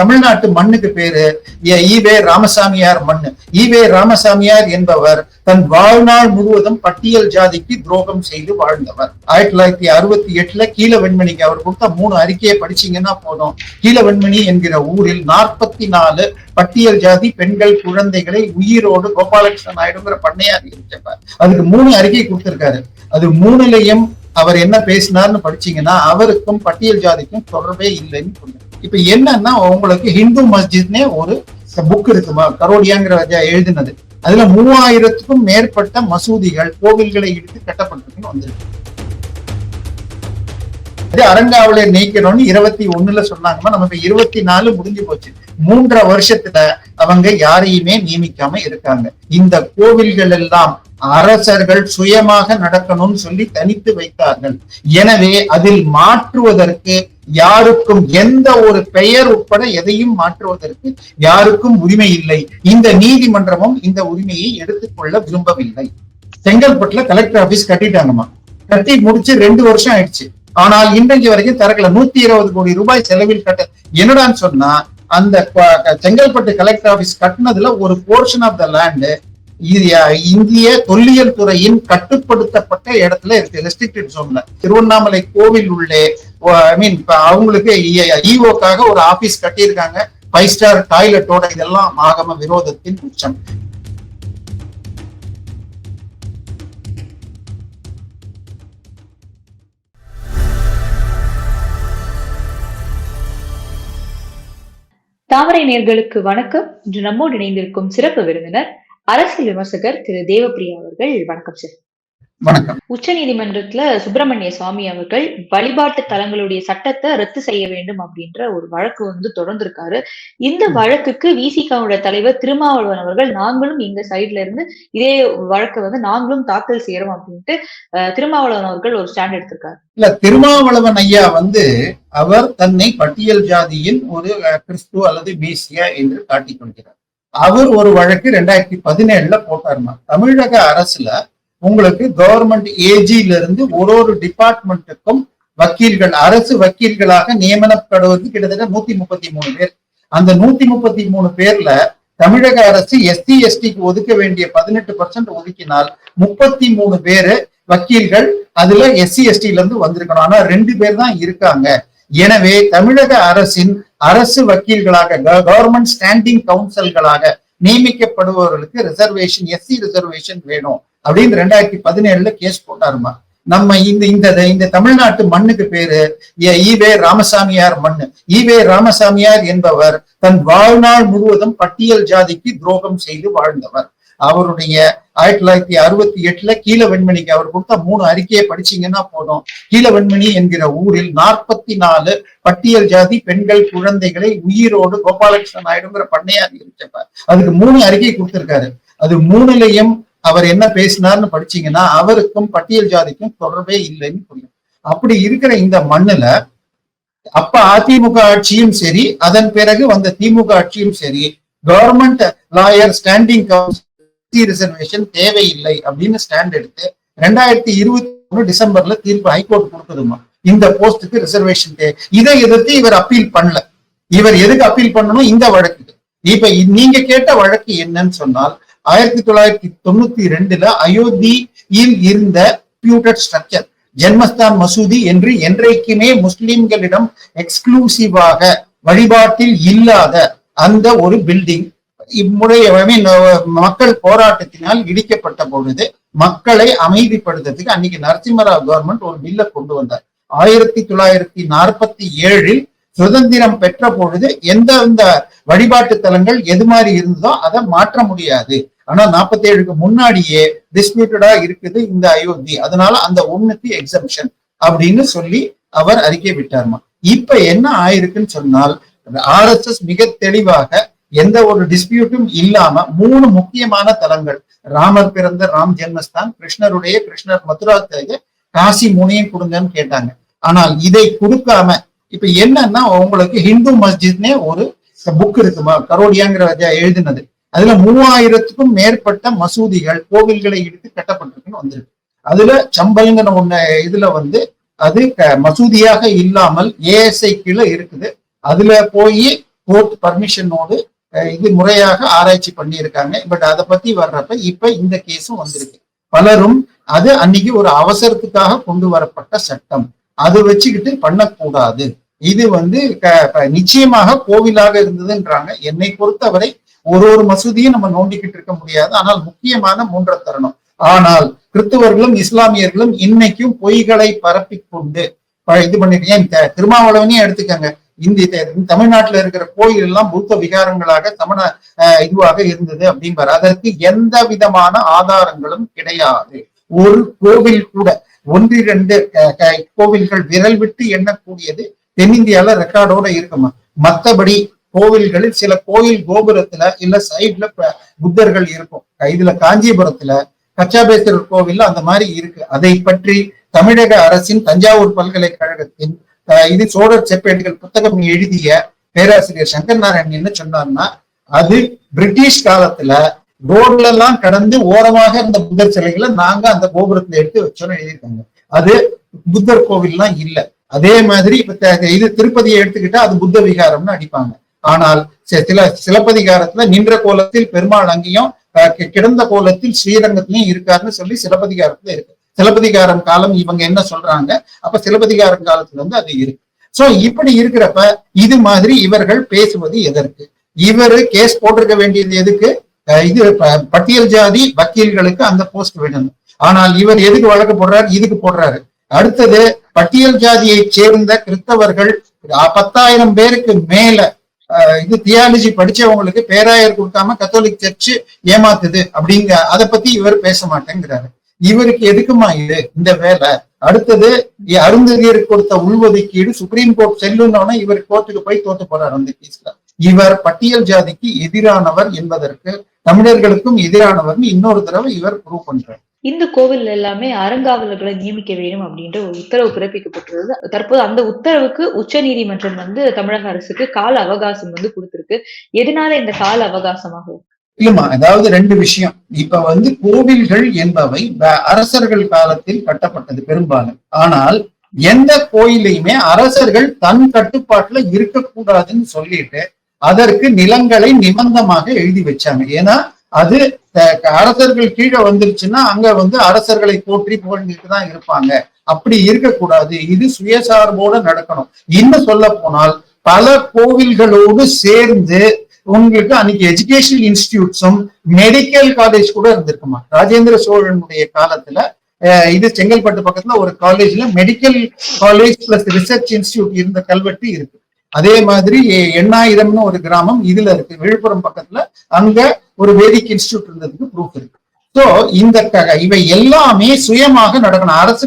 தமிழ்நாட்டு மண்ணுக்கு பேரு ஈவே ராமசாமியார் மண்ணு. ஈவே ராமசாமியார் என்பவர் தன் வாழ்நாள் முழுவதும் பட்டியல் ஜாதிக்கு துரோகம் செய்து வாழ்ந்தவர். ஆயிரத்தி தொள்ளாயிரத்தி அறுபத்தி எட்டுல கீழ வெண்மணிக்கு அவர் கொடுத்த மூணு அறிக்கையை படிச்சீங்கன்னா போதும். கீழ வெண்மணி என்கிற ஊரில் நாற்பத்தி நாலு பட்டியல் ஜாதி பெண்கள் குழந்தைகளை உயிரோடு கோபாலகிருஷ்ணன் நாயுடுங்கிற பண்ணையார் இருந்தவர். அதுக்கு மூணு அறிக்கை கொடுத்திருக்காரு. அது மூணுலயும் அவர் என்ன பேசினார்னு படிச்சீங்கன்னா அவருக்கும் பட்டியல் ஜாதிக்கும் தொடர்பே இல்லைன்னு சொல்லுங்க. இப்ப என்னன்னா உங்களுக்கு ஹிந்து மஸ்ஜித்னே ஒரு புக் இருக்குமா கரோடியாங்கிற ராஜா எழுதினது. அதுல மூவாயிரத்துக்கும் மேற்பட்ட மசூதிகள் கோவில்களை இடித்து கட்டப்பட்டிருக்குன்னு வந்திருக்கு. அது அரங்காவலர் நீக்கணும்னு இருபத்தி ஒண்ணுல சொன்னாங்கம்மா நம்ம இப்ப இருபத்தி நாலு முடிஞ்சு போச்சு. மூன்றரை வருஷத்துல அவங்க யாரையுமே நியமிக்காம இருக்காங்க. இந்த கோவில்கள் எல்லாம் அரசர்கள் சுயமாக நடக்கணும்னு சொல்லி தனித்து வைத்தார்கள். எனவே அதில் மாற்றுவதற்கு யாருக்கும் எந்த ஒரு பெயர் உட்பட எதையும் மாற்றுவதற்கு யாருக்கும் உரிமை இல்லை. இந்த நீதிமன்றமும் இந்த உரிமையை எடுத்துக்கொள்ள விரும்பவில்லை. செங்கல்பட்டுல கலெக்டர் ஆபீஸ் கட்டிட்டாங்கம்மா. கட்டி முடிச்சு ரெண்டு வருஷம் ஆயிடுச்சு. ஆனால் இன்றைக்கு வரைக்கும் தரக்கல நூத்தி இருபது கோடி ரூபாய் செலவில் கட்ட என்னடான்னு சொன்னா அந்த செங்கல்பட்டு கலெக்டர் ஆபீஸ் கட்டினதுல ஒரு போர்ஷன் ஆஃப் த லேண்டு இந்திய தொல்லியல் துறையின் கட்டுப்படுத்தப்பட்ட இடத்துல இருக்கு ரெஸ்ட்ரிக்டட் ஜோன்ல திருவண்ணாமலை கோவில் உள்ளே ஐ மீன் அவங்களுக்கு ஈஓக்காக ஒரு ஆபீஸ் கட்டியிருக்காங்க. ஃபைவ் ஸ்டார் டாய்லெட்டோட இதெல்லாம் ஆகம விரோதத்தின் உச்சம். தாமரை நேர்களுக்கு வணக்கம். இன்று நம்மோடு இணைந்திருக்கும் சிறப்பு விருந்தினர் அரசியல் விமர்சகர் திரு தேவப்பிரியா அவர்கள். வணக்கம் சார். வணக்கம். உச்ச நீதிமன்றத்துல சுப்பிரமணிய சுவாமி அவர்கள் வழிபாட்டு தலங்களுடைய சட்டத்தை ரத்து செய்ய வேண்டும் அப்படின்ற ஒரு வழக்கு வந்து தொடர்ந்திருக்காரு. இந்த வழக்குக்கு விசிகாவுடைய தலைவர் திருமாவளவன் அவர்கள் நாங்களும் எங்க சைட்ல இருந்து இதே வழக்கை வந்து நாங்களும் தாக்கல் செய்யறோம் அப்படின்ட்டு திருமாவளவன் அவர்கள் ஒரு ஸ்டாண்ட் எடுத்திருக்காரு. இல்ல திருமாவளவன் ஐயா வந்து அவர் தன்னை பட்டியல் ஜாதியின் ஒரு கிறிஸ்துவ அல்லது பிசியா என்று காட்டிக் கொள்கிறார். அவர் ஒரு வழக்கு ரெண்டாயிரத்தி பதினேழுல போட்டாருமா? தமிழக அரசுல உங்களுக்கு கவர்மெண்ட் ஏஜில இருந்து ஒரு ஒரு டிபார்ட்மெண்ட்டுக்கும் வக்கீல்கள் அரசு வக்கீல்களாக நியமனப்படுவது கிட்டத்தட்ட நூத்தி முப்பத்தி மூணு பேர். அந்த நூத்தி முப்பத்தி மூணு பேர்ல தமிழக அரசு எஸ்சி எஸ்டிக்கு ஒதுக்க வேண்டிய பதினெட்டு பர்சன்ட் ஒதுக்கினால் முப்பத்தி மூணு பேரு வக்கீல்கள் அதுல எஸ்சி எஸ்டில இருந்து வந்திருக்கணும். ஆனா ரெண்டு பேர் தான் இருக்காங்க. எனவே தமிழக அரசின் அரசு வக்கீல்களாக கவர்மெண்ட் ஸ்டாண்டிங் கவுன்சில்களாக நியமிக்கப்படுபவர்களுக்கு ரிசர்வேஷன் எஸ்சி ரிசர்வேஷன் வேணும் அப்படின்னு ரெண்டாயிரத்தி பதினேழுல கேஸ் போட்டாருமா. நம்ம இந்த இந்த இந்த தமிழ்நாட்டு மண்ணுக்கு பேரு ஈவே ராமசாமியார் மண்ணு. ஈவே ராமசாமியார் என்பவர் தன் வாழ்நாள் முழுவதும் பட்டியல் ஜாதிக்கு துரோகம் செய்து வாழ்ந்தவர். அவருடைய ஆயிரத்தி தொள்ளாயிரத்தி அறுபத்தி எட்டுல கீழ வெண்மணிக்கு அவர் கொடுத்த மூணு அறிக்கையை படிச்சீங்கன்னா போதும். கீழ வெண்மணி என்கிற ஊரில் நாற்பத்தி நாலு பட்டியல் ஜாதி பெண்கள் குழந்தைகளை உயிரோடு கோபாலகிருஷ்ணன் நாயுடுங்கிற பண்ணையார் இருந்தவர் அதுக்கு மூணு அறிக்கை கொடுத்திருக்காரு. அது மூணுலயும் அவர் என்ன பேசினார்னு படிச்சீங்கன்னா அவருக்கும் பட்டியல் ஜாதிக்கும் தொடர்பே இல்லைன்னு புரியும். அப்படி இருக்கிற இந்த மண்ணுல அப்ப அதிமுக ஆட்சியும் சரி அதன் பிறகு வந்த திமுக ஆட்சியும் சரி government lawyer standing council reservation தேவையில்லை அப்படின்னு ஸ்டாண்ட் எடுத்து ரெண்டாயிரத்தி இருபத்தி ஒண்ணு டிசம்பர்ல தீர்ப்பு ஹைகோர்ட் கொடுத்ததுமா? இந்த போஸ்டுக்கு ரிசர்வேஷன் தேவை இதை எதிர்த்து இவர் அப்பீல் பண்ணல. இவர் எதுக்கு அப்பீல் பண்ணணும்? இந்த வழக்கு இப்ப நீங்க கேட்ட வழக்கு என்னன்னு சொன்னால் ஆயிரத்தி தொள்ளாயிரத்தி தொண்ணூத்தி ரெண்டுல அயோத்தியில் இருந்த பியூட்டட் ஸ்ட்ரக்சர் ஜென்மஸ்தான் மசூதி என்று என்றைக்குமே முஸ்லிம்களிடம் எக்ஸ்க்ளூசிவாக வழிபாட்டில் இல்லாத அந்த ஒரு பில்டிங் இம்முறை மக்கள் போராட்டத்தினால் இடிக்கப்பட்ட பொழுது மக்களை அமைதிப்படுத்துறதுக்கு அன்னைக்கு நரசிம்மராவ் கவர்மெண்ட் ஒரு பில்லை கொண்டு வந்தார். ஆயிரத்தி தொள்ளாயிரத்தி நாற்பத்தி ஏழில் சுதந்திரம் பெற்ற பொழுது எந்தெந்த வழிபாட்டு தலங்கள் எது மாதிரி இருந்ததோ அதை மாற்ற முடியாது. ஆனா நாற்பத்தி ஏழுக்கு முன்னாடியே டிஸ்பியூட்டடா இருக்குது இந்த அயோத்தி. அதனால அந்த ஒண்ணுக்கு எக்ஸம்ஷன் அப்படின்னு சொல்லி அவர் அறிக்கை விட்டார்மா. இப்ப என்ன ஆயிருக்குன்னு சொன்னால் ஆர்எஸ்எஸ் மிக தெளிவாக எந்த ஒரு டிஸ்பியூட்டும் இல்லாம மூணு முக்கியமான தலங்கள். ராமர் பிறந்த ராம் ஜென்மஸ்தான் கிருஷ்ணருடைய கிருஷ்ணர் மதுரா தேக காசி முனையும் கொடுங்கன்னு கேட்டாங்க. ஆனால் இதை கொடுக்காம இப்ப என்னன்னா உங்களுக்கு ஹிந்து மஸ்ஜித்னே ஒரு புக் இருக்குமா? கரோடியாங்கிற எழுதினது. அதுல மூவாயிரத்துக்கும் மேற்பட்ட மசூதிகள் கோவில்களை இடித்து கட்டப்பட்டிருக்குன்னு வந்திருக்கு. அதுல சம்பல்ங்கிற ஒண்ணு இதுல வந்து அது மசூதியாக இல்லாமல் ஏஎஸ்ஐ கீழே இருக்குது. அதுல போய் கோர்ட் பர்மிஷனோடு இது முறையாக ஆராய்ச்சி பண்ணியிருக்காங்க. பட் அதை பத்தி வர்றப்ப இப்ப இந்த கேஸும் வந்திருக்கு. பலரும் அது அன்னைக்கு ஒரு அவசரத்துக்காக கொண்டு வரப்பட்ட சட்டம். அது வச்சுக்கிட்டு பண்ணக்கூடாது. இது வந்து நிச்சயமாக கோவிலாக இருந்ததுன்றாங்க. என்னை பொறுத்தவரை ஒரு ஒரு மசூதியும் நம்ம நோண்டிக்கிட்டு இருக்க முடியாது. ஆனால் முக்கியமான மூன்ற தருணம். ஆனால் கிறிஸ்துவர்களும் இஸ்லாமியர்களும் இன்னைக்கும் பொய்களை பரப்பி கொண்டு இது பண்ணிட்டு ஏன் திருமாவளவனையும் எடுத்துக்கங்க. இந்த தமிழ்நாட்டுல இருக்கிற கோயில் எல்லாம் புத்த விகாரங்களாக தமிழ இதுவாக இருந்தது அப்படிம்பாரு அதற்கு எந்த விதமான ஆதாரங்களும் கிடையாது. ஒரு கோவில் கூட ஒன்றிரண்டு கோவில்கள் விரல் விட்டு எண்ணக்கூடியது தென்னிந்தியால ரெக்கார்டோட இருக்குமா? மத்தபடி கோவில்களில் சில கோயில் கோபுரத்துல இல்ல சைட்ல புத்தர்கள் இருக்கும். இதுல காஞ்சிபுரத்துல கச்சாபேஸ்வரர் கோவில்ல அந்த மாதிரி இருக்கு. அதை பற்றி தமிழக அரசின் தஞ்சாவூர் பல்கலைக்கழகத்தின் இது சோழர் செப்பேடுகள் புத்தகம் எழுதிய பேராசிரியர் சங்கர் நாராயணன் என்ன சொன்னார்னா அது பிரிட்டிஷ் காலத்துல ரோட்ல எல்லாம் கடந்து ஓரமாக இருந்த புத்தர் சிலைகளை நாங்க அந்த கோபுரத்துல எடுத்து வச்சோம்னு எழுதியிருக்காங்க. அது புத்தர் கோவில்லாம் இல்ல. அதே மாதிரி இப்ப இது திருப்பதியை எடுத்துக்கிட்டா அது புத்த விகாரம்னு அடிப்பாங்க. ஆனால் சில சிலப்பதிகாரத்துல நின்ற கோலத்தில் பெருமாள் அங்கேயும் கிடந்த கோலத்தில் ஸ்ரீரங்கத்திலையும் இருக்காருன்னு சொல்லி சிலப்பதிகாரத்துல இருக்கு. சிலப்பதிகாரம் காலம் இவங்க என்ன சொல்றாங்க? அப்ப சிலப்பதிகாரம் காலத்துல வந்து அது இருக்கு. சோ இப்படி இருக்கிறப்ப இது மாதிரி இவர்கள் பேசுவது எதற்கு? இவரு கேஸ் போட்டிருக்க வேண்டியது எதுக்கு? இது ப- பட்டியல் ஜாதி வக்கீல்களுக்கு அந்த போஸ்ட் வேணும் ஆனால் இவர் எதுக்கு வழக்கு போடுறாரு? இதுக்கு போடுறாரு. அடுத்தது பட்டியல் ஜாதியை சேர்ந்த கிறிஸ்தவர்கள் பத்தாயிரம் பேருக்கு மேல இது தியாலஜி படிச்சவங்களுக்கு பேராயர் கொடுக்காம கத்தோலிக் சர்ச்சு ஏமாத்துது அப்படிங்க அதை பத்தி இவர் பேச மாட்டேங்கிறாரு. இவருக்கு எதுக்குமா இது? இந்த வேலை. அடுத்தது இ- அருந்ததியருக்கு கொடுத்த உள்ஒதுக்கீடு சுப்ரீம் கோர்ட் செல்லுனோட இவர் கோர்ட்டுக்கு போய் தோத்து போறார் அந்த கேஸ்ல இவர் பட்டியல் ஜாதிக்கு எதிரானவர் என்பதற்கு தமிழர்களுக்கும் எதிரானவர் இன்னொரு தடவை இவர் ப்ரூவ் பண்றார். இந்த கோவில் எல்லாமே அறங்காவலர்களை நியமிக்க வேண்டும் அப்படின்ற ஒரு உத்தரவு பிறப்பிக்கப்பட்டுள்ளது. தற்போது அந்த உத்தரவுக்கு உச்ச நீதிமன்றம் வந்து தமிழக அரசுக்கு கால அவகாசம் வந்து கொடுத்திருக்கு. எதனால இந்த கால அவகாசமாக இல்லம்மா அதாவது ரெண்டு விஷயம். இப்ப வந்து கோவில்கள் என்பவை அரசர்கள் காலத்தில் கட்டப்பட்டது பெரும்பாலும். ஆனால் எந்த கோயிலையுமே அரசர்கள் தன் கட்டுப்பாட்டுல இருக்கக்கூடாதுன்னு சொல்லிட்டு அதற்கு நிலங்களை நிபந்தமாக எழுதி வச்சாங்க. ஏன்னா அது அரசர்கள் கீழே வந்துருச்சுன்னா அங்க வந்து அரசர்களை போற்றி புகழ்ந்துட்டு தான் இருப்பாங்க. அப்படி இருக்கக்கூடாது. இது சுயசார்போட நடக்கணும். இன்னும் சொல்ல போனால் பல கோவில்களோடு சேர்ந்து உங்களுக்கு அன்னைக்கு எஜுகேஷனல் இன்ஸ்டிடியூட்ஸும் மெடிக்கல் காலேஜ் கூட இருந்திருக்குமா? ராஜேந்திர சோழனுடைய காலத்துல இது செங்கல்பட்டு பக்கத்துல ஒரு காலேஜ்ல medical college plus research institute இருந்த கல்வெட்டு இருக்கு. அதே மாதிரி எண்ணாயிரம்னு ஒரு கிராமம் இதுல இருக்கு. விழுப்புரம் பக்கத்துல அங்க ஒரு வேதிக் இன்ஸ்டியூட் இருந்ததுக்கு ப்ரூஃப் இருக்கு. ஸோ இந்த இவை எல்லாமே சுயமாக நடக்கணும். அரசு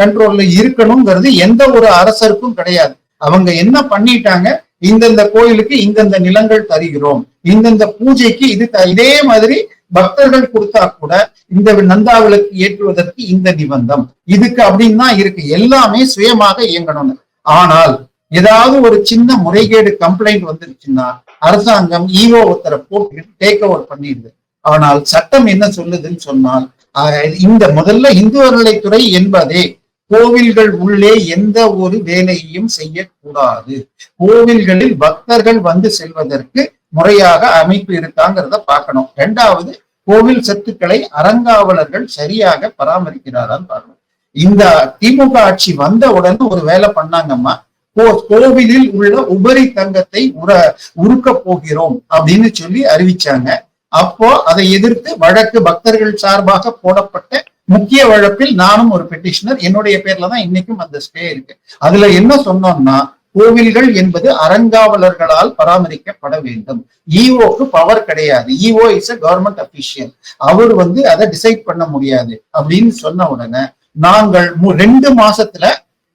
கண்ட்ரோல்ல இருக்கணுங்கிறது எந்த ஒரு அரசருக்கும் கிடையாது. அவங்க என்ன பண்ணிட்டாங்க? இந்தந்த கோயிலுக்கு இந்தந்த நிலங்கள் தருகிறோம். இந்தந்த பூஜைக்கு இது த- இதே மாதிரி பக்தர்கள் கொடுத்தா கூட இந்த நந்தாவிளக்கு ஏற்றுவதற்கு இந்த நிபந்தம். இதுக்கு அப்படின்னு தான் இருக்கு. எல்லாமே சுயமாக இயங்கணும்னு. ஆனால் ஏதாவது ஒரு சின்ன முறைகேடு கம்ப்ளைண்ட் வந்துருச்சுன்னா அரசாங்கம் ஈஓ ஒருத்தரை போட்டு டேக் ஓவர் பண்ணிடுது. ஆனால் சட்டம் என்ன சொல்லுதுன்னு சொன்னால் ஆஹ், இந்த முதல்ல இந்து அறநிலைத்துறை என்பதே கோவில்கள் உள்ளே எந்த ஒரு வேலையையும் செய்யக்கூடாது. கோவில்களில் பக்தர்கள் வந்து செல்வதற்கு முறையாக அமைப்பு இருக்காங்கிறத பார்க்கணும். ரெண்டாவது கோவில் சொத்துக்களை அறங்காவலர்கள் சரியாக பராமரிக்கிறாரான்னு பார்க்கணும். இந்த திமுக ஆட்சி வந்த உடனே ஒரு வேலை பண்ணாங்கம்மா. கோ- கோவிலில் உள்ள உபரி தங்கத்தை உர உருக்க போகிறோம் அப்படின்னு சொல்லி அறிவிச்சாங்க. அப்போ அதை எதிர்த்து வழக்கு பக்தர்கள் சார்பாக போடப்பட்ட முக்கிய வழக்கில் நானும் ஒரு பெட்டிஷனர் என்னுடைய பேர்ல தான் இன்னைக்கும் அந்த ஸ்டே இருக்கு. அதுல என்ன சொன்னோம்னா கோவில்கள் என்பது அறங்காவலர்களால் பராமரிக்கப்பட வேண்டும். ஈஓக்கு பவர் கிடையாது. EO is a government official அவர் வந்து அதை டிசைட் பண்ண முடியாது. அப்படின்னு சொன்ன உடனே நாங்கள் மு- ரெண்டு மாசத்துல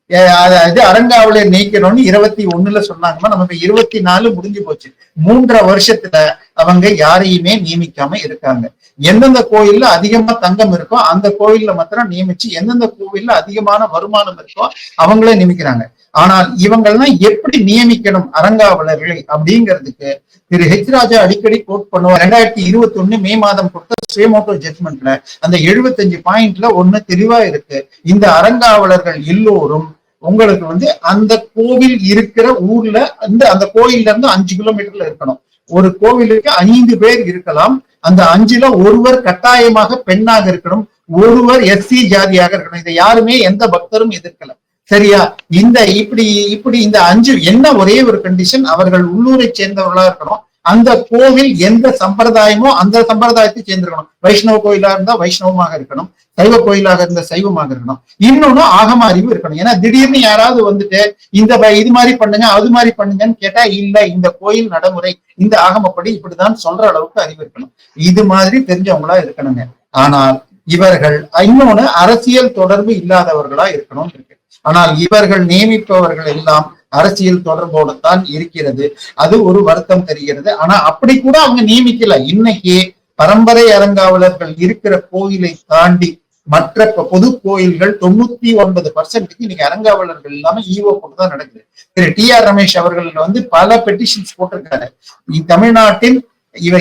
இது அரங்காவலை நீக்கணும்னு இருபத்தி ஒண்ணுல சொன்னாங்கன்னா நமக்கு இருபத்தி நாலு முடிஞ்சு போச்சு. மூன்றரை வருஷத்துல அவங்க யாரையுமே நியமிக்காம இருக்காங்க. எந்தெந்த கோயில்ல அதிகமா தங்கம் இருக்கோ அந்த கோயில்ல மாத்திரம் நியமிச்சு எந்தெந்த கோவில்ல அதிகமான வருமானம் இருக்கோ அவங்களே நியமிக்கிறாங்க. ஆனால் இவங்கள்லாம் எப்படி நியமிக்கணும் அரங்காவலர்களை அப்படிங்கிறதுக்கு திரு ஹெச் ராஜா அடிக்கடி கோட் பண்ணுவார். ரெண்டாயிரத்தி இருபத்தி ஒண்ணு மே மாதம் கொடுத்த சுயமோட்டோ ஜட்மெண்ட்ல அந்த எழுபத்தஞ்சு பாயிண்ட்ல ஒண்ணு தெளிவா இருக்கு. இந்த அறங்காவலர்கள் எல்லோரும் உங்களுக்கு வந்து அந்த கோவில் இருக்கிற ஊர்ல அந்த அந்த கோயில்ல இருந்து அஞ்சு கிலோமீட்டர்ல இருக்கணும். ஒரு கோவிலுக்கு ஐந்து பேர் இருக்கலாம். அந்த அஞ்சுல ஒருவர் கட்டாயமாக பெண்ணாக இருக்கணும். ஒருவர் எஸ்சி ஜாதியாக இருக்கணும். இதை யாருமே எந்த பக்தரும் எதிர்க்கல. சரியா? இந்த இப்படி இப்படி இந்த அஞ்சு என்ன ஒரே ஒரு கண்டிஷன் அவர்கள் உள்ளூரை சேர்ந்தவர்களா இருக்கணும். அந்த கோவில் எந்த சம்பிரதாயமோ அந்த சம்பிரதாயத்தை சேர்ந்திருக்கணும். வைஷ்ணவ கோயிலா இருந்தா வைஷ்ணவமாக இருக்கணும். சைவ கோயிலாக இருந்தா சைவமாக இருக்கணும். இன்னொன்னு ஆகம அறிவு இருக்கணும். ஏன்னா திடீர்னு யாராவது வந்துட்டு இந்த ப- இது மாதிரி பண்ணுங்க அது மாதிரி பண்ணுங்கன்னு கேட்டா இல்ல இந்த கோயில் நடைமுறை இந்த ஆகமப்படி இப்படிதான் சொல்ற அளவுக்கு அறிவு இருக்கணும். இது மாதிரி தெரிஞ்சவங்களா இருக்கணுங்க. ஆனால் இவர்கள் இன்னொன்னு அரசியல் தொடர்பு இல்லாதவர்களா இருக்கணும் இருக்கு. ஆனால் இவர்கள் நியமிப்பவர்கள் எல்லாம் அரசியல் தொடர்போடு தான் இருக்கிறது. அது ஒரு வருத்தம் தெரிகிறது. ஆனா அப்படி கூட அவங்க நியமிக்கல. இன்னைக்கு பரம்பரை அறங்காவலர்கள் இருக்கிற கோயிலை தாண்டி மற்ற பொது கோயில்கள் தொண்ணூத்தி ஒன்பது பர்சன்ட்டுக்கு இன்னைக்கு அறங்காவலர்கள் இல்லாம ஈவோ போட்டு தான் நடக்குது. திரு டி ஆர் ரமேஷ் அவர்கள் வந்து பல பெட்டிஷன்ஸ் போட்டிருக்காரு. தமிழ்நாட்டில் தமிழ்நாட்டின் இவ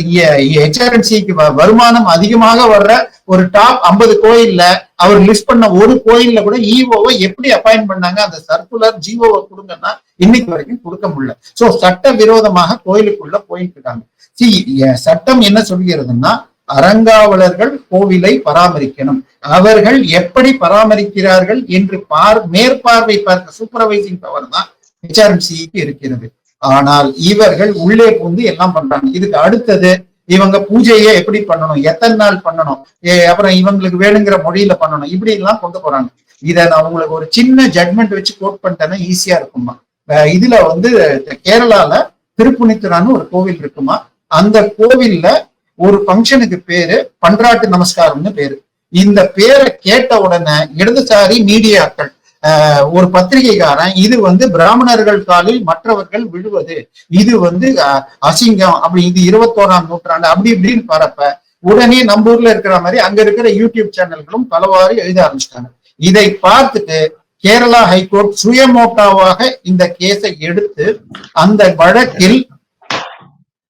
ஹெச்ஆர்என்சிக்கு வருமானம் அதிகமாக வர்ற ஒரு டாப் 50 கோயில்ல அவர் லிஸ்ட் பண்ண ஒரு கோயில்ல கூட e இஓவை எப்படி அப்பாயிண்ட் பண்ணாங்க? அந்த சர்க்குலர் ஜிஓவை கொடுங்கன்னா இன்னைக்கு வரைக்கும் கொடுக்க முடியல. சோ சட்ட விரோதமாக கோயிலுக்குள்ள போயிட்டு இருக்காங்க சட்டம் என்ன சொல்கிறதுன்னா அறங்காவலர்கள் கோவிலை பராமரிக்கணும். அவர்கள் எப்படி பராமரிக்கிறார்கள் என்று பார் மேற்பார்வை பார்க்க சூப்பர்வைசிங் பவர் தான் ஹெச்ஆர்எம்சிக்கு இருக்கிறது. ஆனால் இவர்கள் உள்ளே புகுந்து எல்லாம் பண்றாங்க. இதுக்கு அடுத்தது இவங்க பூஜையை எப்படி பண்ணணும்? எத்தனை நாள் பண்ணணும்? அப்புறம் இவங்களுக்கு வேணுங்கிற மொழியில பண்ணணும். இப்படி எல்லாம் கொண்டு போறாங்க. இதை நான் உங்களுக்கு ஒரு சின்ன ஜட்மெண்ட் வச்சு கோட் பண்ணிட்டேன்னா ஈஸியா இருக்குமா இதுல வந்து கேரளால திருப்புனித்துறான்னு ஒரு கோவில் இருக்குமா? அந்த கோவில்ல ஒரு ஃபங்க்ஷனுக்கு பேரு பன்றாட்டு நமஸ்காரம்னு பேரு. இந்த பேரை கேட்ட உடனே இடதுசாரி மீடியாக்கள் ஒரு பத்திரிகைக்காரன் இது வந்து பிராமணர்கள் காலில் மற்றவர்கள் விழுவது. இது வந்து அஹ், அசிங்கம். அப்படி இது இருபத்தோராம் நூற்றாண்டு. அப்படி இப்படின்னு பரப்ப உடனே நம்ம ஊர்ல இருக்கிற மாதிரி அங்க இருக்கிற யூடியூப் சேனல்களும் பலவாறு எழுத ஆரம்பிச்சிட்டாங்க. இதை பார்த்துட்டு கேரளா ஹைகோர்ட் சுயமோட்டாவாக இந்த கேஸை எடுத்து அந்த வழக்கில்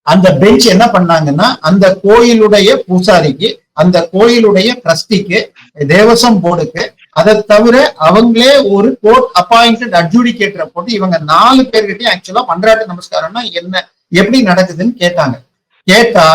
அந்த பெஞ்ச் என்ன பண்ணாங்கன்னா அந்த கோயிலுடைய பூசாரிக்கு அந்த கோயிலுடைய பிரஸ்டிக்கு தேவசம் போர்டுக்கு அதை தவிர அவங்களே ஒரு கோர்ட் அப்பாயிண்டட் அட்ஜூடிகேட்டரை போட்டு இவங்க நாலு பேர்கிட்டயும் ஆக்சுவலா பன்றாட்டு நமஸ்காரம்னா என்ன? எப்படி நடக்குதுன்னு கேட்டாங்க. கேட்டா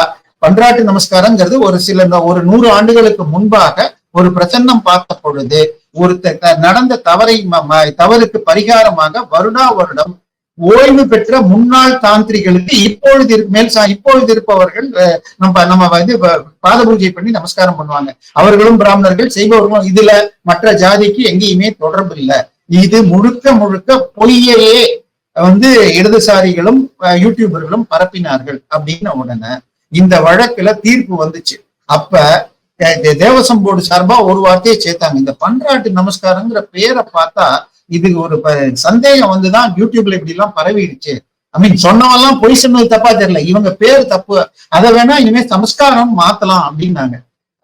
பன்றாட்டு நமஸ்காரங்கிறது ஒரு சில ஒரு நூறு ஆண்டுகளுக்கு முன்பாக ஒரு பிரசன்னம் பார்த்த பொழுது ஒரு நடந்த தவறை ம- ம- தவறுக்கு பரிகாரமாக வருடா வருடம் ஓய்வு பெற்ற முன்னாள் தாந்திரிகளுக்கு இப்பொழுது இரு- மேல் சா- இப்பொழுது இருப்பவர்கள் நம்ம நம்ம வந்து பாத பூஜை பண்ணி நமஸ்காரம் பண்ணுவாங்க. அவர்களும் பிராமணர்கள் செய்பவர்களும் இதுல மற்ற ஜாதிக்கு எங்கேயுமே தொடர்பு இல்லை. இது முழுக்க முழுக்க பொய்யையே வந்து இடதுசாரிகளும் யூடியூபர்களும் பரப்பினார்கள் அப்படின்ன உடனே இந்த வழக்குல தீர்ப்பு வந்துச்சு. அப்ப தே- தேவசம் போர்டு சார்பா ஒரு வார்த்தையை சேர்த்தாங்க. இந்த பன்றாட்டு நமஸ்காரங்கிற பேரை பார்த்தா இது ஒரு சந்தேகம் வந்துதான் யூடியூப்ல இப்படி எல்லாம் பரவிடுச்சு. ஐ மீன் சொன்னவெல்லாம் பொய் சொன்னது தப்பா தெரியல. இவங்க பேர் தப்பு. அதை வேணா இனிமே சமஸ்காரம் மாத்தலாம் அப்படின்னாங்க.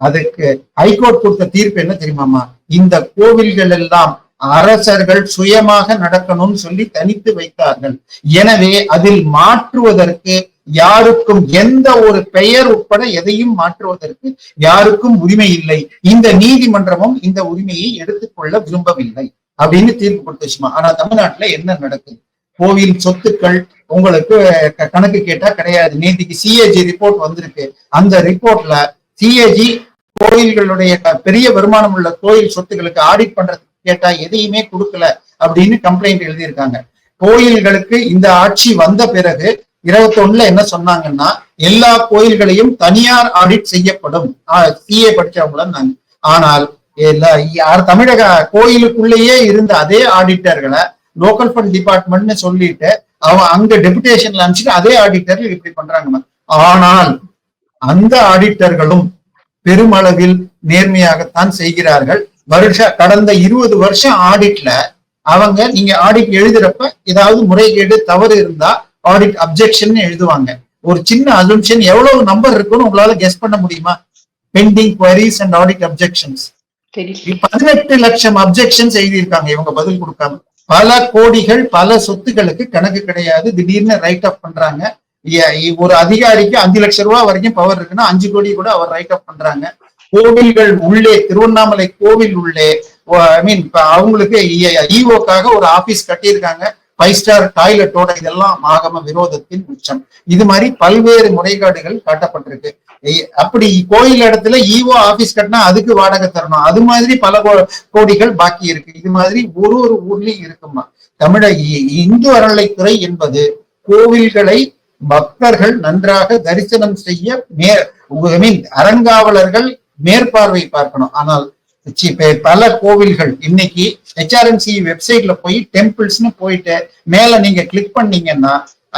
அதுக்கு ஹைகோர்ட் கொடுத்த தீர்ப்பு என்ன தெரியுமாமா இந்த கோவில்கள் எல்லாம் அரசர்கள் சுயமாக நடக்கணும்னு சொல்லி தனித்து வைத்தார்கள். எனவே அதில் மாற்றுவதற்கு யாருக்கும் எந்த ஒரு பெயர் உட்பட எதையும் மாற்றுவதற்கு யாருக்கும் உரிமை இல்லை. இந்த நீதிமன்றமும் இந்த உரிமையை எடுத்துக்கொள்ள விரும்பவில்லை. அப்படின்னு தீர்ப்பு கொடுத்துச்சுமா. ஆனா தமிழ்நாட்டுல என்ன நடக்குது? கோவில் சொத்துக்கள் உங்களுக்கு கணக்கு கேட்டா கிடையாது. நேத்திக்கு சிஏஜி ரிப்போர்ட் வந்திருக்கு. அந்த ரிப்போர்ட்ல சிஏஜி கோயில்களுடைய பெரிய வருமானம் உள்ள கோயில் சொத்துக்களுக்கு ஆடிட் பண்றதுக்கு கேட்டா எதையுமே கொடுக்கல அப்படின்னு கம்ப்ளைண்ட் எழுதியிருக்காங்க. கோயில்களுக்கு இந்த ஆட்சி வந்த பிறகு இருபத்தொன்னுல என்ன சொன்னாங்கன்னா எல்லா கோயில்களையும் தனியார் ஆடிட் செய்யப்படும். சிஏ படிச்சவங்களும் நாங்க. ஆனால் தமிழக கோயிலுக்குள்ளேயே இருந்த அதே ஆடிட்டர்களை லோக்கல் ஃபண்ட் டிபார்ட்மெண்ட்னு சொல்லிட்டு அவன் அங்க டெபுடேஷன்ல அனுப்பிச்சுட்டு அதே ஆடிட்டர்கள் இப்படி பண்றாங்க ஆனால் அந்த ஆடிட்டர்களும் பெருமளவில் நேர்மையாகத்தான் செய்கிறார்கள். வருஷ கடந்த இருபது வருஷம் ஆடிட்ல அவங்க நீங்க ஆடிட் எழுதுறப்ப ஏதாவது முறைகேடு தவறு இருந்தா ஆடிட் அப்ஜெக்ஷன் எழுதுவாங்க. ஒரு சின்ன அசம்ஷன் எவ்வளவு நம்பர் இருக்குன்னு உங்களால கெஸ் பண்ண முடியுமா? Pending queries and audit objections பதினெட்டு லட்சம் அப்செக்ஷன் செய்திருக்காங்க இவங்க பதில் கொடுக்காம பல கோடிகள் பல சொத்துக்களுக்கு கணக்கு கிடையாது திடீர்னு ரைட் ஆஃப் பண்றாங்க ஒரு அதிகாரிக்கு அஞ்சு லட்சம் ரூபாய் வரைக்கும் பவர் இருக்குன்னா அஞ்சு கோடி கூட அவர் ரைட் ஆஃப் பண்றாங்க கோவில்கள் உள்ளே திருவண்ணாமலை கோவில் உள்ளே ஐ மீன் அவங்களுக்கு ஈஓக்காக ஒரு ஆபீஸ் கட்டியிருக்காங்க ஃபைவ் ஸ்டார் டாய்லெட்டோட இதெல்லாம் ஆகம விரோதத்தின் உச்சம். இது மாதிரி பல்வேறு முறைகேடுகள் காட்டப்பட்டிருக்கு. அப்படி கோயில் இடத்துல ஈஓ ஆபீஸ் கட்டினா அதுக்கு வாடகை தரணும். அது மாதிரி பல கோ- கோடிகள் பாக்கி இருக்கு. இது மாதிரி ஒரு ஒரு ஊர்லயும் இருக்குமா? தமிழ இந்து அறநிலைத்துறை என்பது கோவில்களை பக்தர்கள் நன்றாக தரிசனம் செய்ய மே ஐ மீன் அறங்காவலர்கள் மேற்பார்வை பார்க்கணும். ஆனால் பல கோவில்கள். இன்னைக்கு ஹெச்ஆர்என்சி வெப்சைட்ல போய் டெம்பிள்ஸ்னு போயிட்டு மேல நீங்க கிளிக் பண்ணீங்கன்னா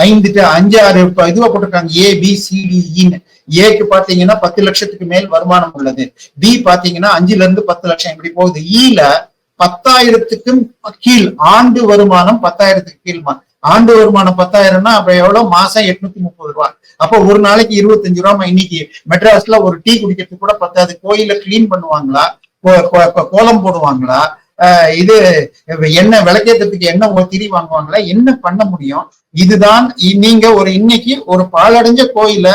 ஐந்து அஞ்சு ஆறு இதுவா போட்டிருக்காங்க. ஏ பி சிடிஇன்னு e ஏக்கு பாத்தீங்கன்னா பத்து லட்சத்துக்கு மேல் வருமானம் உள்ளது. பி பாத்தீங்கன்னா அஞ்சுல இருந்து பத்து லட்சம் இப்படி போகுது. E ஈல பத்தாயிரத்துக்கும் கீழ் ஆண்டு வருமானம் பத்தாயிரத்துக்கு கீழ்மா ஆண்டு வருமானம் பத்தாயிரம்னா அப்ப எவ்வளவு மாசம் எட்நூத்தி முப்பது ரூபா. அப்போ ஒரு நாளைக்கு இருபத்தஞ்சு ரூபா இன்னைக்கு. மெட்ராஸ்ல ஒரு டீ குடிக்கிறதுக்கு கூட பத்தாது. கோயில கிளீன் பண்ணுவாங்களா? கோலம் போடுவாங்களா? இது என்ன விளக்கேற்றத்துக்கு என்ன திரி வாங்குவாங்களா? என்ன பண்ண முடியும்? இதுதான் நீங்க ஒரு இன்னைக்கு ஒரு பாழடைஞ்ச கோயில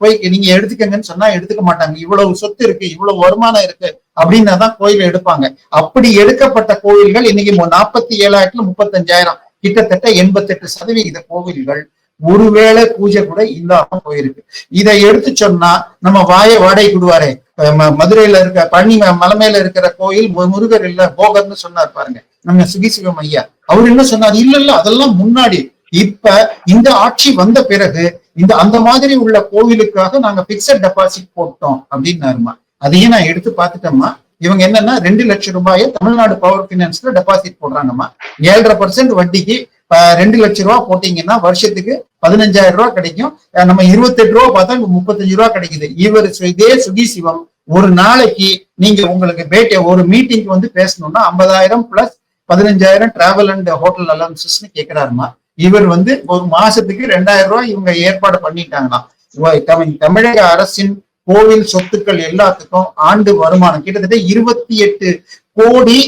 போய் நீங்க எடுத்துக்கங்கன்னு சொன்னா எடுத்துக்க மாட்டாங்க. இவ்வளவு சொத்து இருக்கு இவ்வளவு வருமானம் இருக்கு அப்படின்னா தான் கோயில எடுப்பாங்க. அப்படி எடுக்கப்பட்ட கோயில்கள் இன்னைக்கு நாற்பத்தி ஏழாயிரத்துல முப்பத்தஞ்சாயிரம். கிட்டத்தட்ட எண்பத்தெட்டு சதவிகித கோவில்கள் ஒருவேளை பூஜை கூட இல்லாம போயிருக்கு. இதை எடுத்து சொன்னா நம்ம வாய வாடகை விடுவாரே மதுரையில இருக்க பழனி ம- மலை மேல இருக்கிற கோயில் முருகர் இல்ல போகர்னு சொன்னார் பாருங்க. நம்ம சுகிசிவம் ஐயா. அவர் என்ன சொன்னார்? இல்ல இல்ல அதெல்லாம் முன்னாடி. இப்ப இந்த ஆட்சி வந்த பிறகு இந்த அந்த மாதிரி உள்ள கோவிலுக்காக நாங்க பிக்சட் டெபாசிட் போட்டோம் அப்படின்னாருமா. அதையும் நான் எடுத்து பார்த்துட்டோம்மா. இவங்க என்னன்னா ரெண்டு லட்சம் ரூபாயை தமிழ்நாடு பவர் பினான்ஸ்ல டெபாசிட் போடுறாங்கம்மா. ஏழரை பர்சன்ட் வட்டிக்கு ரெண்டு லட்சம் ரூபா போட்டீங்கன்னா வருஷத்துக்கு பதினஞ்சாயிரம் ரூபா கிடைக்கும். நம்ம இருபத்தெட்டு ரூபா பார்த்தா முப்பத்தஞ்சு ரூபா கிடைக்குது. இவர் இதே சுகி சிவம். ஒரு நாளைக்கு நீங்க உங்களுக்கு பேட்டை ஒரு மீட்டிங்க்கு வந்து பேசணும்னா ஐம்பதாயிரம் பிளஸ் பதினஞ்சாயிரம் டிராவல் அண்ட் ஹோட்டல் அலவன்சஸ்ன்னு கேட்கிறாருமா இவர் வந்து ஒரு மாசத்துக்கு ரெண்டாயிரம் ரூபாய் இவங்க ஏற்பாடு பண்ணிட்டாங்களாம். தமிழக அரசின் கோவில் சொத்துக்கள் எல்லாத்துக்கும் ஆண்டு வருமானம் கிட்டத்தட்ட இருபத்தி எட்டு கோடி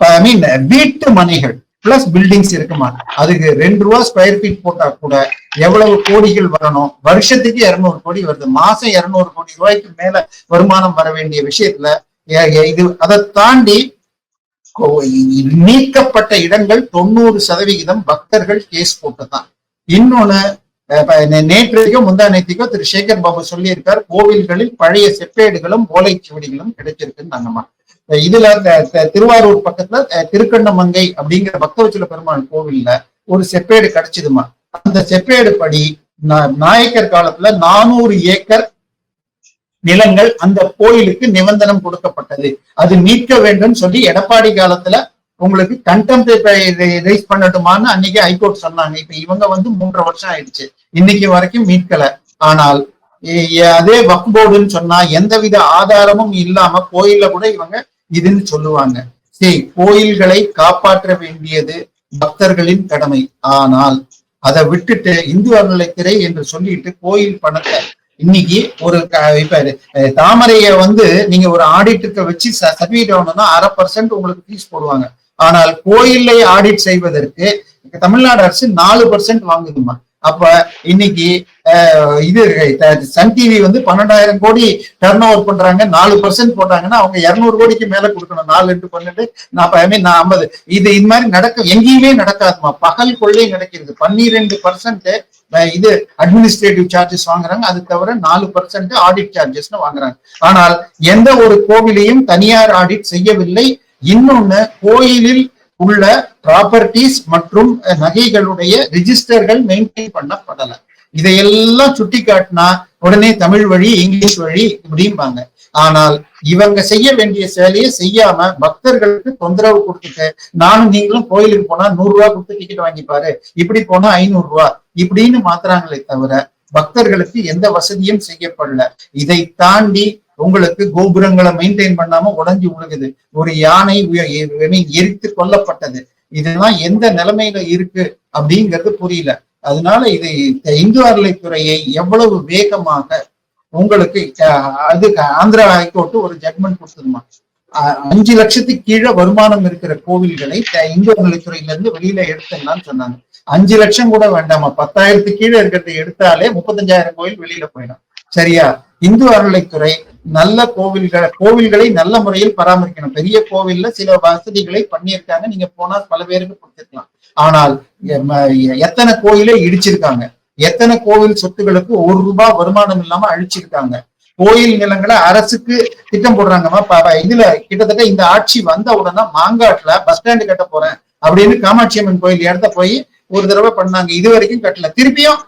ஐ மீன் வீட்டு மனைகள் பிளஸ் பில்டிங்ஸ் இருக்குமா? அதுக்கு ரெண்டு ரூபா ஸ்கொயர் ஃபீட் போட்டா கூட எவ்வளவு கோடிகள் வரணும்? வருஷத்துக்கு இருநூறு கோடி வருது. மாசம் இருநூறு கோடி ரூபாய்க்கு மேல வருமானம் வர வேண்டிய விஷயத்துல இது அதை தாண்டி கோ- நீக்கப்பட்ட இடங்கள் தொண்ணூறு சதவிகிதம் பக்தர்கள் கேஸ் போட்டுதான். இன்னொன்னு நேற்றைக்கோ முந்தா நேற்றுக்கோ திரு. சேகர் பாபு சொல்லியிருக்கார் கோவில்களில் பழைய செப்பேடுகளும் ஓலைச்சுவடிகளும் கிடைச்சிருக்குன்னு நாங்கம்மா இதுல திருவாரூர் பக்கத்துல திருக்கண்ணமங்கை அப்படிங்கிற பக்தவச்சல பெருமாள் கோவில்ல ஒரு செப்பேடு கிடைச்சதுமா? அந்த செப்பேடு படி நாயக்கர் காலத்துல நானூறு ஏக்கர் நிலங்கள் அந்த கோயிலுக்கு நிபந்தனம் கொடுக்கப்பட்டது. அது மீட்க வேண்டும் சொல்லி எடப்பாடி காலத்துல உங்களுக்கு கண்டெம்ட் ரைஸ் பண்ணட்டுமான்னு அன்னைக்கு ஹைகோர்ட் சொன்னாங்க. இப்ப இவங்க வந்து மூன்றரை வருஷம் ஆயிடுச்சு. இன்னைக்கு வரைக்கும் மீட்கல. ஆனால் அதே வக்போர்டுன்னு சொன்னா எந்தவித ஆதாரமும் இல்லாம கோயில்ல கூட இவங்க இதுன்னு சொல்லுவாங்க. சரி கோயில்களை காப்பாற்ற வேண்டியது பக்தர்களின் கடமை. ஆனால் அதை விட்டுட்டு இந்து அறநிலைத்துறை என்று சொல்லிட்டு கோயில் பணத்தை இன்னைக்கு ஒரு இப்ப தாமரைய வந்து நீங்க ஒரு ஆடிட்டுக்கு வச்சு சர்டிபிகேட் வாங்கணும்னா அரை பர்சன்ட் உங்களுக்கு ஃபீஸ் போடுவாங்க. ஆனால் கோயிலை ஆடிட் செய்வதற்கு தமிழ்நாடு அரசு நாலு பர்சன்ட் வாங்குதுமா அப்ப இன்னைக்கு இது த- சன் டிவி வந்து பன்னெண்டாயிரம் கோடி டர்ன் ஓவர் பண்றாங்க. நாலு பர்சன்ட் போட்டாங்கன்னா அவங்க இருநூறு கோடிக்கு மேல கொடுக்கணும். நாலு ரெண்டு பன்னெண்டு. நான் ஐ மீன் ஐம்பது. இது இது மாதிரி நடக்க எங்கேயுமே நடக்காதுமா. பகல் கொள்ளை நடக்கிறது. பன்னிரெண்டு பர்சன்ட் இது அட்மினிஸ்ட்ரேட்டிவ் சார்ஜஸ் வாங்குறாங்க. அது தவிர நாலு பர்சன்ட் ஆடிட் சார்ஜஸ்னு வாங்குறாங்க. ஆனால் எந்த ஒரு கோவிலையும் தனியார் ஆடிட் செய்யவில்லை. இன்னொன்னு கோயிலில் உள்ள ப்ராப்பர்ட்டிஸ் மற்றும் நகைகளுடைய ரிஜிஸ்டர்கள் மெயின்டைன் பண்ணப்படல. இதையெல்லாம் சுட்டி காட்டினா உடனே தமிழ் வழி இங்கிலீஷ் வழி இப்படிம்பாங்க ஆனால் இவங்க செய்ய வேண்டிய சேலையை செய்யாம பக்தர்களுக்கு தொந்தரவு கொடுத்துட்டு நானும் நீங்களும் கோயிலுக்கு போனா நூறு ரூபா கொடுத்து டிக்கெட் வாங்கிப்பாரு. இப்படி போனா ஐநூறு ரூபா இப்படின்னு மாத்துறாங்களே தவிர பக்தர்களுக்கு எந்த வசதியும் செய்யப்படல. இதை தாண்டி உங்களுக்கு கோபுரங்களை மெயின்டைன் பண்ணாம உடஞ்சி விழுகுது ஒரு யானை எரித்து கொல்லப்பட்டது. இதெல்லாம் எந்த நிலைமையில இருக்கு அப்படிங்கிறது புரியல. அதனால இது இந்து அறலைத்துறையை எவ்வளவு வேகமாக உங்களுக்கு அது ஆந்திரா ஹைகோர்ட் ஒரு ஜட்மெண்ட் கொடுத்துருமா? அஹ், அஞ்சு லட்சத்துக்கு கீழே வருமானம் இருக்கிற கோவில்களை த- இந்து அறநிலைத்துறையில இருந்து வெளியில எடுத்துடலாம்னு சொன்னாங்க. அஞ்சு லட்சம் கூட வேண்டாமா பத்தாயிரத்துக்கு கீழே இருக்கிறத எடுத்தாலே முப்பத்தஞ்சாயிரம் கோயில் வெளியில போயிடும். சரியா? இந்து அறநிலைத்துறை நல்ல கோவில்களை கோவில்களை நல்ல முறையில் பராமரிக்கணும். பெரிய கோவில்ல சில வசதிகளை பண்ணியிருக்காங்க. நீங்க போனா பல பேருக்கு கொடுத்துருக்கலாம். ஆனால் எத்தனை கோயிலை இடிச்சிருக்காங்க. எத்தனை கோவில் சொத்துகளுக்கு ஒரு ரூபாய் வருமானம் இல்லாம அழிச்சிருக்காங்க. கோயில் நிலங்களை அரசுக்கு திட்டம் போடுறாங்கம்மா ப- இதுல கிட்டத்தட்ட இந்த ஆட்சி வந்த உடனே மாங்காட்டுல பஸ் ஸ்டாண்டு கட்ட போறேன் அப்படின்னு காமாட்சி அம்மன் கோயில் இடத்த போய் ஒரு தடவை பண்ணாங்க. இது வரைக்கும் கட்டல. திருப்பியும்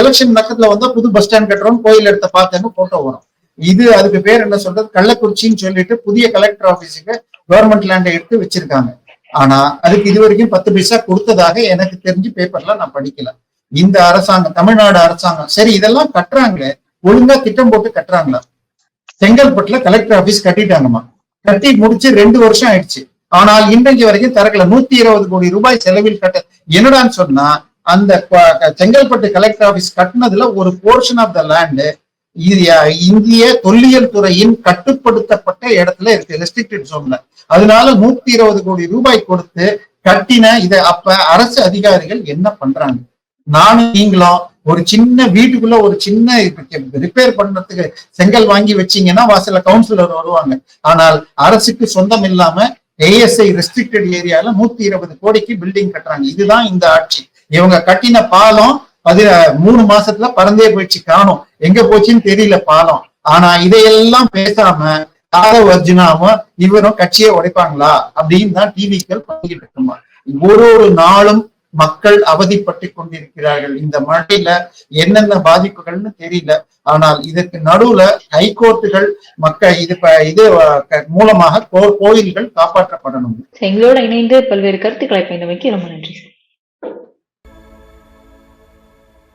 எலெக்ஷன் பக்கத்துல வந்தா புது பஸ் ஸ்டாண்ட் கட்டுறோம் கோயில் இடத்த பார்த்தாங்க போட்டோ வரும். இது அதுக்கு பேர் என்ன சொல்றது? கள்ளக்குறிச்சின்னு சொல்லிட்டு புதிய கலெக்டர் ஆபீஸுக்கு கவர்மெண்ட் லேண்டை எடுத்து வச்சிருக்காங்க. ஆனா அதுக்கு இது வரைக்கும் பத்து பைசா கொடுத்ததாக எனக்கு தெரிஞ்சு பேப்பர்ல நான் படிக்கல. இந்த அரசாங்கம் தமிழ்நாடு அரசாங்கம் சரி இதெல்லாம் கட்டுறாங்களே. ஒழுங்கா திட்டம் போட்டு கட்டுறாங்களா? செங்கல்பட்டுல கலெக்டர் ஆபீஸ் கட்டிட்டாங்கம்மா. கட்டி முடிச்சு ரெண்டு வருஷம் ஆயிடுச்சு. ஆனால் இன்றைக்கு வரைக்கும் திறக்கல நூத்தி இருபது கோடி ரூபாய் செலவில் கட்ட என்னடான்னு சொன்னா அந்த செங்கல்பட்டு கலெக்டர் ஆபீஸ் கட்டினதுல ஒரு போர்ஷன் ஆஃப் த லேண்டு இந்திய தொல்லியல் துறையின் கட்டுப்படுத்தப்பட்ட இடத்துல இருக்கு ரெஸ்ட்ரிக்டட் ஜோன்ல அதனால நூத்தி இருபது கோடி ரூபாய் கொடுத்து கட்டின இதை அப்ப அரசு அதிகாரிகள் என்ன பண்றாங்க? நானும் நீங்களும் ஒரு சின்ன வீட்டுக்குள்ள ஒரு சின்ன ரிப்பேர் பண்றதுக்கு செங்கல் வாங்கி வச்சீங்கன்னா வாசல்ல கவுன்சிலர் வருவாங்க. ஆனால் அரசுக்கு சொந்தம் இல்லாம ஏஎஸ்ஐ ரெஸ்ட்ரிக்டட் ஏரியால நூத்தி இருபது கோடிக்கு பில்டிங் கட்டுறாங்க. இதுதான் இந்த ஆட்சி. இவங்க கட்டின பாலம் பதி மூணு மாசத்துல பறந்தே போயிடுச்சு காணும். எங்க போச்சுன்னு தெரியல பாலம் ஆனா இதையெல்லாம் பேசாம தார அர்ஜுனாவும் இவரும் கட்சியை உடைப்பாங்களா? அப்படின்னு தான் டிவிக்கள் பண்ணிக்கிட்டு இருக்குமா. ஒரு ஒரு நாளும் மக்கள் அவதிப்பட்டு கொண்டிருக்கிறார்கள். இந்த மழையில என்னென்ன பாதிப்புகள்னு தெரியல. ஆனால் இதற்கு நடுவுல ஹைகோர்ட்டுகள் மக்கள் இது இது மூலமாக கோ- கோயில்கள் காப்பாற்றப்படணும். எங்களோட இணைந்து பல்வேறு கருத்துக்களை பயணமைக்கு ரொம்ப நன்றி.